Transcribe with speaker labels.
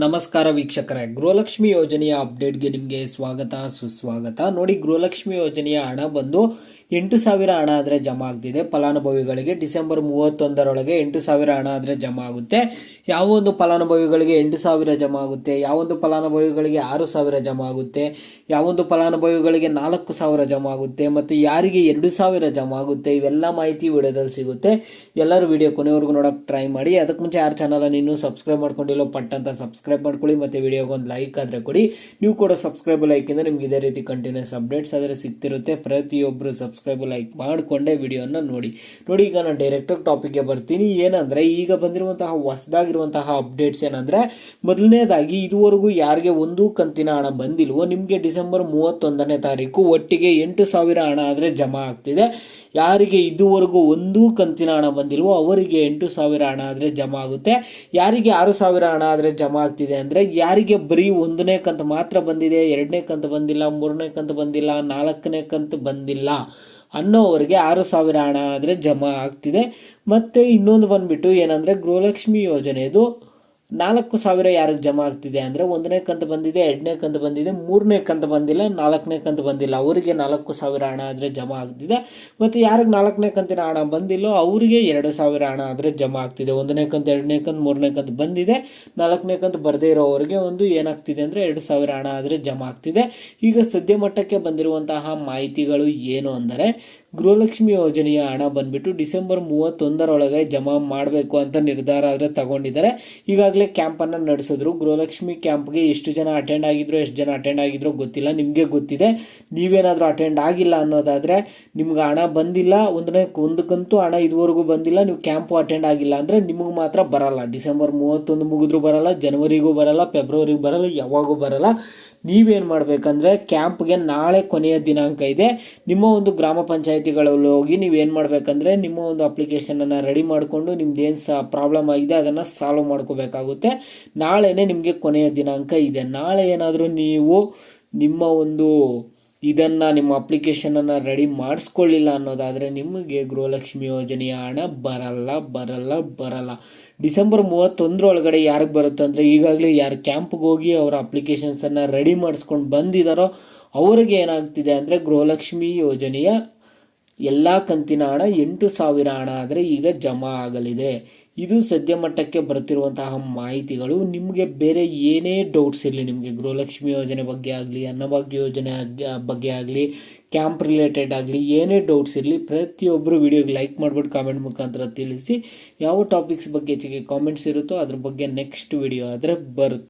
Speaker 1: ನಮಸ್ಕಾರ ವೀಕ್ಷಕರೇ. ಗೃಹಲಕ್ಷ್ಮಿ ಯೋಜನೆಯ ಅಪ್ಡೇಟ್ಗೆ ನಿಮಗೆ ಸ್ವಾಗತ ಸುಸ್ವಾಗತ. ನೋಡಿ ಗೃಹಲಕ್ಷ್ಮಿ ಯೋಜನೆಯ ಹಣ ಬಂದು ಎಂಟು ಸಾವಿರ ಹಣ ಆದರೆ ಜಮಾ ಆಗ್ತಿದೆ. ಫಲಾನುಭವಿಗಳಿಗೆ ಡಿಸೆಂಬರ್ ಮೂವತ್ತೊಂದರೊಳಗೆ ಎಂಟು ಸಾವಿರ ಹಣ ಆದರೆ ಜಮಾ ಆಗುತ್ತೆ. ಯಾವೊಂದು ಫಲಾನುಭವಿಗಳಿಗೆ ಎಂಟು ಸಾವಿರ ಜಮಾ ಆಗುತ್ತೆ? ಯಾವೊಂದು ಫಲಾನುಭವಿಗಳಿಗೆ ಆರು ಸಾವಿರ ಜಮಾ ಆಗುತ್ತೆ? ಯಾವೊಂದು ಫಲಾನುಭವಿಗಳಿಗೆ ನಾಲ್ಕು ಸಾವಿರ ಜಮಾ ಆಗುತ್ತೆ? ಮತ್ತು ಯಾರಿಗೆ ಎರಡು ಸಾವಿರ ಜಮಾ ಆಗುತ್ತೆ? ಇವೆಲ್ಲ ಮಾಹಿತಿ ವಿಡಿಯೋದಲ್ಲಿ ಸಿಗುತ್ತೆ. ಎಲ್ಲರೂ ವಿಡಿಯೋ ಕೊನೆವರೆಗೂ ನೋಡೋಕೆ ಟ್ರೈ ಮಾಡಿ. ಅದಕ್ಕೆ ಮುಂಚೆ ಯಾರು ಚಾನಲನ್ನು ಇನ್ನೂ ಸಬ್ಸ್ಕ್ರೈಬ್ ಮಾಡ್ಕೊಂಡಿಲ್ಲ ಪಟ್ ಅಂತ ಸಬ್ಸ್ಕ್ರೈಬ್ ಮಾಡ್ಕೊಳ್ಳಿ. ಮತ್ತು ವಿಡಿಯೋಗೆ ಒಂದು ಲೈಕ್ ಆದರೆ ಕೊಡಿ. ನೀವು ಕೂಡ ಸಬ್ಸ್ಕ್ರೈಬ್ ಲೈಕ್ ಇಂದ ನಿಮ್ಗೆ ಇದೇ ರೀತಿ ಕಂಟಿನ್ಯೂಸ್ ಅಪ್ಡೇಟ್ಸ್ ಆದರೆ ಸಿಗ್ತಿರುತ್ತೆ. ಪ್ರತಿಯೊಬ್ಬರು ಸಬ್ಸ್ಕ್ರೈಬ್ ಲೈಕ್ ಮಾಡಿಕೊಂಡೇ ವಿಡಿಯೋನ ನೋಡಿ. ನೋಡಿ ಈಗ ನಾನು ಡೈರೆಕ್ಟಾಗಿ ಟಾಪಿಕ್ಗೆ ಬರ್ತೀನಿ. ಏನಂದರೆ ಈಗ ಬಂದಿರುವಂತಹ ಹೊಸದಾಗಿರುವಂತಹ ಅಪ್ಡೇಟ್ಸ್ ಏನಂದರೆ ಮೊದಲನೇದಾಗಿ ಇದುವರೆಗೂ ಯಾರಿಗೆ ಒಂದು ಕಂತಿನ ಹಣ ಬಂದಿಲ್ವೋ ನಿಮಗೆ ಡಿಸೆಂಬರ್ ಮೂವತ್ತೊಂದನೇ ತಾರೀಕು ಒಟ್ಟಿಗೆ ಎಂಟು ಸಾವಿರ ಹಣ ಆದರೆ ಜಮಾ ಆಗ್ತಿದೆ. ಯಾರಿಗೆ ಇದುವರೆಗೂ ಒಂದು ಕಂತಿನ ಹಣ ಬಂದಿಲ್ವೋ ಅವರಿಗೆ ಎಂಟು ಸಾವಿರ ಹಣ ಆದರೆ ಜಮಾ ಆಗುತ್ತೆ. ಯಾರಿಗೆ ಆರು ಸಾವಿರ ಹಣ ಆದರೆ ಜಮಾ ಆಗ್ತಿದೆ ಅಂದರೆ ಯಾರಿಗೆ ಬರೀ ಒಂದನೇ ಕಂತು ಮಾತ್ರ ಬಂದಿದೆ, ಎರಡನೇ ಕಂತು ಬಂದಿಲ್ಲ, ಮೂರನೇ ಕಂತು ಬಂದಿಲ್ಲ, ನಾಲ್ಕನೇ ಕಂತು ಬಂದಿಲ್ಲ. ಅನ್ನೋವರಿಗೆ ಆರು ಸಾವಿರ ಹಣ ಆದರೆ ಜಮಾ ಆಗ್ತಿದೆ. ಮತ್ತು ಇನ್ನೊಂದು ಬಂದುಬಿಟ್ಟು ಏನಂದರೆ ಗೃಹಲಕ್ಷ್ಮಿ ಯೋಜನೆದು ನಾಲ್ಕು ಸಾವಿರ ಯಾರಿಗೆ ಜಮಾ ಆಗ್ತಿದೆ ಅಂದರೆ ಒಂದನೇ ಕಂತು ಬಂದಿದೆ, ಎರಡನೇ ಕಂತು ಬಂದಿದೆ, ಮೂರನೇ ಕಂತು ಬಂದಿಲ್ಲ, ನಾಲ್ಕನೇ ಕಂತು ಬಂದಿಲ್ಲ. ಅವರಿಗೆ ನಾಲ್ಕು ಸಾವಿರ ಹಣ ಆದರೆ ಜಮಾ ಆಗ್ತಿದೆ. ಮತ್ತು ಯಾರಿಗೆ ನಾಲ್ಕನೇ ಕಂತಿನ ಹಣ ಬಂದಿಲ್ಲೋ ಅವರಿಗೆ ಎರಡು ಸಾವಿರ ಹಣ ಆದರೆ ಜಮಾ ಆಗ್ತಿದೆ. ಒಂದನೇ ಕಂತು, ಎರಡನೇ ಕಂತು, ಮೂರನೇ ಕಂತು ಬಂದಿದೆ. ನಾಲ್ಕನೇ ಕಂತು ಬರದೇ ಇರೋವರಿಗೆ ಒಂದು ಏನಾಗ್ತಿದೆ ಅಂದರೆ ಎರಡು ಸಾವಿರ ಹಣ ಆದರೆ ಜಮಾ ಆಗ್ತಿದೆ. ಈಗ ಸದ್ಯ ಮಟ್ಟಕ್ಕೆ ಬಂದಿರುವಂತಹ ಮಾಹಿತಿಗಳು ಏನು ಅಂದರೆ, ಗೃಹಲಕ್ಷ್ಮಿ ಯೋಜನೆಯ ಹಣ ಬಂದ್ಬಿಟ್ಟು ಡಿಸೆಂಬರ್ ಮೂವತ್ತೊಂದರೊಳಗೆ ಜಮಾ ಮಾಡಬೇಕು ಅಂತ ನಿರ್ಧಾರ ಆದರೆ ತಗೊಂಡಿದ್ದಾರೆ. ಈಗಾಗಲೇ ಕ್ಯಾಂಪನ್ನು ನಡೆಸಿದ್ರು. ಗೃಹಲಕ್ಷ್ಮಿ ಕ್ಯಾಂಪ್ಗೆ ಎಷ್ಟು ಜನ ಅಟೆಂಡ್ ಆಗಿದ್ರು, ಎಷ್ಟು ಜನ ಅಟೆಂಡ್ ಆಗಿದ್ರು ಗೊತ್ತಿಲ್ಲ. ನಿಮಗೆ ಗೊತ್ತಿದೆ. ನೀವೇನಾದರೂ ಅಟೆಂಡ್ ಆಗಿಲ್ಲ ಅನ್ನೋದಾದರೆ ನಿಮ್ಗೆ ಹಣ ಬಂದಿಲ್ಲ. ಒಂದನೇ, ಒಂದಕ್ಕಂತೂ ಹಣ ಇದುವರೆಗೂ ಬಂದಿಲ್ಲ. ನೀವು ಕ್ಯಾಂಪು ಅಟೆಂಡ್ ಆಗಿಲ್ಲ ಅಂದರೆ ನಿಮಗೆ ಮಾತ್ರ ಬರಲ್ಲ. ಡಿಸೆಂಬರ್ ಮೂವತ್ತೊಂದು ಮುಗಿದ್ರೂ ಬರಲ್ಲ, ಜನವರಿಗೂ ಬರಲ್ಲ ಫೆಬ್ರವರಿಗೂ ಬರಲ್ಲ, ಯಾವಾಗೂ ಬರಲ್ಲ. ನೀವೇನು ಮಾಡಬೇಕಂದ್ರೆ ಕ್ಯಾಂಪ್ಗೆ ನಾಳೆ ಕೊನೆಯ ದಿನಾಂಕ ಇದೆ. ನಿಮ್ಮ ಒಂದು ಗ್ರಾಮ ಪಂಚಾಯತಿಗಳಲ್ಲಿ ಹೋಗಿ ನೀವೇನು ಮಾಡಬೇಕಂದ್ರೆ ನಿಮ್ಮ ಒಂದು ಅಪ್ಲಿಕೇಶನನ್ನು ರೆಡಿ ಮಾಡಿಕೊಂಡು ನಿಮ್ದು ಏನು ಸಹ ಪ್ರಾಬ್ಲಮ್ ಆಗಿದೆ ಅದನ್ನು ಸಾಲ್ವ್ ಮಾಡ್ಕೋಬೇಕಾಗುತ್ತೆ. ನಾಳೆನೇ ನಿಮಗೆ ಕೊನೆಯ ದಿನಾಂಕ ಇದೆ. ನಾಳೆ ಏನಾದರೂ ನೀವು ನಿಮ್ಮ ಒಂದು ಇದನ್ನು ನಿಮ್ಮ ಅಪ್ಲಿಕೇಶನನ್ನು ರೆಡಿ ಮಾಡಿಸ್ಕೊಳ್ಳಿಲ್ಲ ಅನ್ನೋದಾದರೆ ನಿಮಗೆ ಗೃಹಲಕ್ಷ್ಮಿ ಯೋಜನೆಯ ಹಣ ಬರಲ್ಲ ಬರಲ್ಲ ಬರಲ್ಲ. ಡಿಸೆಂಬರ್ ಮೂವತ್ತೊಂದರೊಳಗಡೆ ಯಾರಿಗೆ ಬರುತ್ತೆ ಅಂದರೆ ಈಗಾಗಲೇ ಯಾರು ಕ್ಯಾಂಪ್ಗೆ ಹೋಗಿ ಅವರ ಅಪ್ಲಿಕೇಶನ್ಸನ್ನು ರೆಡಿ ಮಾಡಿಸ್ಕೊಂಡು ಬಂದಿದ್ದಾರೋ ಅವರಿಗೆ ಏನಾಗ್ತಿದೆ ಅಂದರೆ ಗೃಹಲಕ್ಷ್ಮಿ ಯೋಜನೆಯ ಎಲ್ಲ ಕಂತಿನ ಹಣ ಎಂಟು ಸಾವಿರ ಹಣ ಆದರೆ ಈಗ ಜಮಾ ಆಗಲಿದೆ. ಇದು ಸದ್ಯ ಮಟ್ಟಕ್ಕೆ ಬರ್ತಿರುವಂತಹ ಮಾಹಿತಿಗಳು. ನಿಮಗೆ ಬೇರೆ ಏನೇ ಡೌಟ್ಸ್ ಇರಲಿ, ನಿಮಗೆ ಗೃಹಲಕ್ಷ್ಮಿ ಯೋಜನೆ ಬಗ್ಗೆ ಆಗಲಿ, ಅನ್ನಭಾಗ್ಯ ಯೋಜನೆ ಬಗ್ಗೆ ಆಗಲಿ ಕ್ಯಾಂಪ್ ರಿಲೇಟೆಡ್ ಆಗಲಿ, ಏನೇ ಡೌಟ್ಸ್ ಇರಲಿ ಪ್ರತಿಯೊಬ್ಬರು ವಿಡಿಯೋಗೆ ಲೈಕ್ ಮಾಡಿಬಿಟ್ಟು ಕಾಮೆಂಟ್ ಮುಖಾಂತರ ತಿಳಿಸಿ. ಯಾವ ಟಾಪಿಕ್ಸ್ ಬಗ್ಗೆ ಹೆಚ್ಚಿಗೆ ಕಾಮೆಂಟ್ಸ್ ಇರುತ್ತೋ ಅದ್ರ ಬಗ್ಗೆ ನೆಕ್ಸ್ಟ್ ವಿಡಿಯೋ ಆದರೆ ಬರುತ್ತೆ.